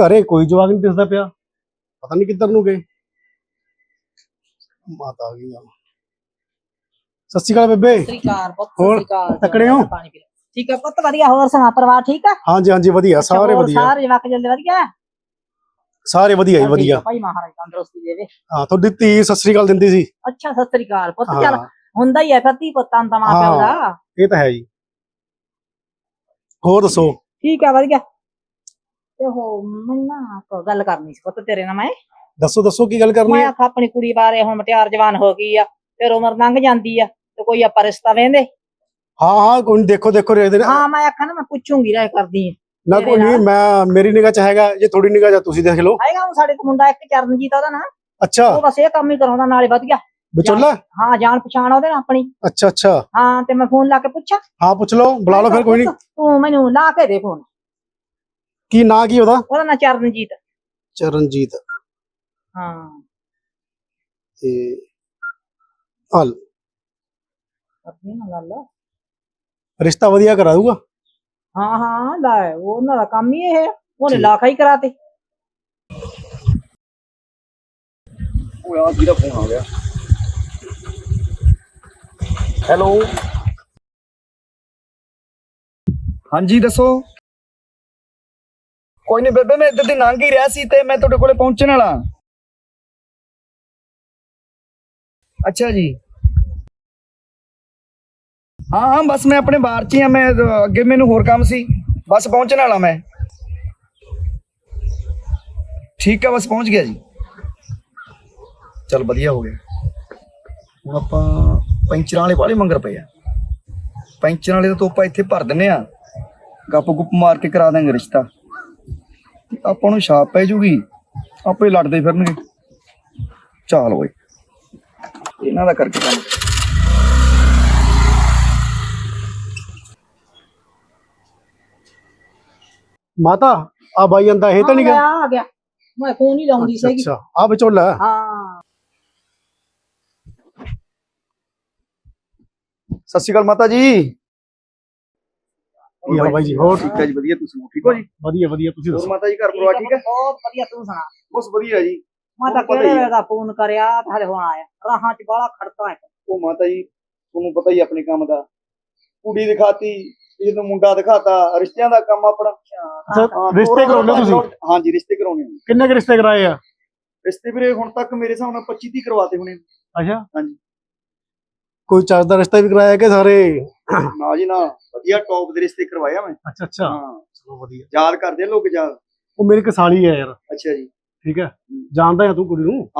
ਘਰੇ ਕੋਈ ਜਵਾਕ ਨਹੀਂ ਦਿਸਦਾ ਪਿਆ। ਪਤਾ ਨਹੀਂ ਕਿੱਧਰ ਨੂੰ ਗਏ। ਮਾਤਾ ਆ ਗਈ ਆ ਸਤਿ ਸ਼੍ਰੀ ਅਕਾਲ ਬੇਬੇ। ਸ੍ਰੀਕਾਰ ਪੁੱਤ ਹੋਰ, ਸ੍ਰੀਕਾਰ ਤਕੜੇ ਹੋ? ਪਾਣੀ ਪੀ ਲਓ। ਠੀਕ ਹੈ ਪੁੱਤ ਵਧੀਆ। ਹੋਰ ਸੁਣਾ ਪਰਿਵਾਰ ਠੀਕ ਆ? ਹਾਂਜੀ ਹਾਂਜੀ ਵਧੀਆ ਸਾਰੇ ਹੋਰ ਵਧੀਆ। ਸਾਰੇ ਜਵਾਕ ਜਲਦੀ ਵਧੀਆ? ਸਾਰੇ ਵਧੀਆ ਜੀ ਵਧੀਆ। ਭਾਈ ਮਹਾਰਾਜ ਤੰਦਰੁਸਤੀ ਦੇਵੇ। ਹਾਂ ਤੁਹਾਡੀ ਧੀ ਸਤਿ ਸ਼੍ਰੀ ਅਕਾਲ ਦਿੰਦੀ ਸੀ। ਅੱਛਾ ਸਤਿ ਸ੍ਰੀਕਾਰ ਪੁੱਤ ਚੱਲ ਹਾਂ। ਹੁੰਦਾ ਹੀ ਹੈ ਫਿਰ ਧੀ ਪੁੱਤਾਂ ਦਾ ਮਾਂ ਪਿਓ ਦਾ। ਇਹ ਤਾਂ ਹੈ ਜੀ। ਹੋਰ ਦੱਸੋ? ਠੀਕ ਹੈ ਵਧੀਆ। ਤੇ ਉਹ ਮੈਂ ਨਾ ਗੱਲ ਕਰਨੀ ਸੀ ਪੁੱਤ ਤੇਰੇ ਨਾਲ ਮੈਂ। ਦੱਸੋ ਦੱਸੋ ਕੀ ਗੱਲ ਕਰਨੀ ਮੈਂ ਹੈ ਆਖਾ ਆਪਣੀ ਕੁੜੀ ਬਾਰੇ ਹੁਣ ਮਟਿਆਰ ਜਵਾਨ ਹੋ ਗਈ ਆ ਫਿਰ ਉਮਰ ਲੰਘ ਜਾਂਦੀ ਆ ਤੇ ਕੋਈ ਆਪਾਂ ਰਿਸ਼ਤਾ ਵੇਂਦੇ। ਹਾਂ ਹਾਂ ਕੋਈ ਨੀ, ਦੇਖੋ ਦੇਖੋ ਰੇਦੇ ਹਾਂ ਮੈਂ ਆਖਾ ਨਾ ਮੈਂ ਪੁੱਛੂੰਗੀ ਰਾਏ ਕਰਦੀ ਆ। ਨਾ ਕੋਈ ਨਹੀਂ ਮੈਂ ਮੇਰੀ ਨਿਗਾਹ ਚ ਹੈਗਾ ਜੇ ਥੋੜੀ ਨਿਗਾਹ ਚ ਤੁਸੀਂ ਦੇਖ ਲਓ। ਆਏਗਾ ਹੁਣ ਸਾਡੇ ਕੋਲ ਮੁੰਡਾ ਇੱਕ ਚਰਨਜੀਤ ਉਹਦਾ ਨਾਂ। ਅੱਛਾ। ਉਹ ਬਸ ਇਹ ਕੰਮ ਹੀ ਕਰਾਉਂਦਾ ਨਾਲੇ ਵਧੀਆ। ਵਿਚੋਲਾ? ਹਾਂ ਜਾਣ ਪਛਾਣ ਉਹਦੇ ਨਾਲ ਆਪਣੀ। ਅੱਛਾ ਅੱਛਾ। ਹਾਂ ਤੇ ਮੈਂ ਫੋਨ ਲਾ ਕੇ ਪੁੱਛਾਂ। ਹਾਂ ਪੁੱਛ ਲਓ ਬੁਲਾ ਲਓ ਫਿਰ ਕੋਈ ਨਹੀਂ ਤੂੰ ਮੈਨੂੰ ਲਾ ਕੇ ਦੇ ਫੋਨ। ਕੀ ਨਾਂ ਕੀ ਉਹਦਾ? ਉਹਦਾ ਨਾਂ ਚਰਨਜੀਤ। ਚਰਨਜੀਤ। ਹਾਂ। ਤੇ ਹਲ। ਕਰਦੀ ਨਾ ਗੱਲ। ਰਿਸ਼ਤਾ ਵਧੀਆ ਕਰਾ ਦੂਗਾ ਹਾਂ ਹਾਂ ਲੈ ਉਹ ਉਹਨਾਂ ਦਾ ਕੰਮ ਹੀ ਇਹ ਹੈ। ਉਹਨੇ। ਲਾਖਾ ਹੀ ਕਰਾਤੇ। ਉਹ ਯਾਰ ਵੀਰਾ ਫੋਨ ਆ ਗਿਆ? ਹੈਲੋ ਹਾਂਜੀ ਦੱਸੋ। ਕੋਈ ਨਹੀਂ ਬੇਬੇ ਮੈਂ ਇੱਧਰ ਦੀ ਲੰਘ ਹੀ ਰਿਹਾ ਸੀ ਤੇ ਮੈਂ ਤੁਹਾਡੇ ਕੋਲੇ ਪਹੁੰਚਣ ਵਾਲਾ। ਅੱਛਾ ਜੀ। ਹਾਂ ਹਾਂ ਬਸ ਮੈਂ ਆਪਣੇ ਬਾਹਰ 'ਚ ਹੀ ਆ ਮੈਂ ਅਹ, ਅੱਗੇ ਮੈਨੂੰ ਹੋਰ ਕੰਮ ਸੀ। ਬਸ ਪਹੁੰਚਣ ਵਾਲਾ ਮੈਂ। ਠੀਕ ਹੈ ਬਸ ਪਹੁੰਚ ਗਿਆ ਜੀ। ਚਲ ਵਧੀਆ ਹੋ ਗਿਆ। ਹੁਣ ਆਪਾਂ ਪੈਂਚਰਾਂ ਵਾਲੇ ਵਾਲੇ ਮੰਗਰ ਪਏ ਆ। ਪੈਂਚਰਾਂ ਵਾਲੇ ਦਾ ਤਾਂ ਇੱਥੇ ਭਰ ਦਿੰਨੇ ਆ। ਗੱਪ ਗੁੱਪ ਮਾਰ ਕੇ ਕਰਾ ਦਾਂਗੇ ਰਿਸ਼ਤਾ। ਤੇ ਆਪਾਂ ਨੂੰ ਛਾਪ ਪੈ ਜੂਗੀ ਆਪੇ ਲੜਦੇ ਫਿਰਨਗੇ। ਚਾਲ ਓਏ। ਇਹਨਾਂ ਦਾ ਕਰਕੇ ਕੰਮ। ਮਾਤਾ ਆ ਬਾਈ ਜਾਂਦਾ ਇਹ ਤਾਂ ਨਹੀਂ ਗਿਆ ਆ ਗਿਆ। ਮੈਂ ਫੋਨ ਹੀ ਲਾਉਂਦੀ ਸੀਗੀ। ਅੱਛਾ ਆ ਵਿਚੋਲਾ ਹੈ। ਹਾਂ। ਸਤਿ ਸ਼੍ਰੀ ਅਕਾਲ ਮਾਤਾ ਜੀ। ਕੀ ਹਾਲ ਬਾਈ ਜੀ ਹੋਰ? ਠੀਕ ਹੈ ਜੀ ਵਧੀਆ ਤੁਸੀਂ ਠੀਕ ਹੋ? ਜੀ? ਵਧੀਆ ਵਧੀਆ ਤੁਸੀਂ ਹੋਰ ਦੱਸੋ? ਮਾਤਾ ਜੀ ਘਰ ਪਰਿਵਾਰ ਠੀਕ ਹੈ ਬਹੁਤ ਵਧੀਆ ਤੂੰ ਸੁਣਾ? ਬਸ ਵਧੀਆ ਜੀ ਮੈਂ ਤਾਂ ਤੁਹਾਨੂੰ ਪਤਾ ਕਿਹੜੇ। ਵੇਲੇ ਦਾ ਫੋਨ ਕਰਿਆ ਤੇ ਹਲੇ ਹੁਣ ਆਇਆ। ਰਾਹਾਂ 'ਚ ਬਾਲਾ ਖੜਕਾ ਹੈ। ਉਹ ਮਾਤਾ ਜੀ ਤੁਹਾਨੂੰ ਪਤਾ ਹੀ ਆਪਣੇ ਕੰਮ ਦਾ। ਕੁੜੀ ਦਿਖਾਤੀ ਜਦੋਂ ਮੁੰਡਾ ਦਿਖਾਤਾ ਰਿਸ਼ਤਿਆਂ ਦਾ ਕੰਮ ਆਪਣਾ। ਰਿਸ਼ਤੇ ਕਰਾਉਂਦੇ ਤੁਸੀਂ? ਹਾਂਜੀ ਰਿਸ਼ਤੇ ਕਰਾਉਣੇ ਕਿੰਨੇ ਕੁ ਰਿਸ਼ਤੇ ਕਰਾਏ ਆ? ਰਿਸ਼ਤੇ ਵੀਰੇ ਹੁਣ ਤੱਕ ਮੇਰੇ ਹਿਸਾਬ ਨਾਲ 25 30 ਕਰਵਾਤੇ ਹੋਣੇ ਅੱਛਾ। ਹਾਂਜੀ। ਕੋਈ ਚੱਜ ਦਾ ਰਿਸ਼ਤਾ ਵੀ ਕਰਾਇਆ ਕਿ ਸਾਰੇ? ਨਾ ਜੀ ਨਾ। ਵਧੀਆ ਟੌਪ ਦੇ ਰਿਸ਼ਤੇ ਕਰਵਾਇਆ ਮੈਂ। ਅੱਛਾ ਅੱਛਾ। ਹਾਂ। ਚਲੋ ਵਧੀਆ। ਯਾਦ ਕਰਦੇ ਆ ਲੋਕ ਯਾਦ? ਉਹ ਮੇਰੀ ਕਸਾਲੀ ਹੈ ਯਾਰ। ਅੱਛਾ ਜੀ। ਠੀਕ ਹੈ। ਜਾਣਦਾ ਹੈ ਤੂੰ ਕੁੜੀ ਨੂੰ?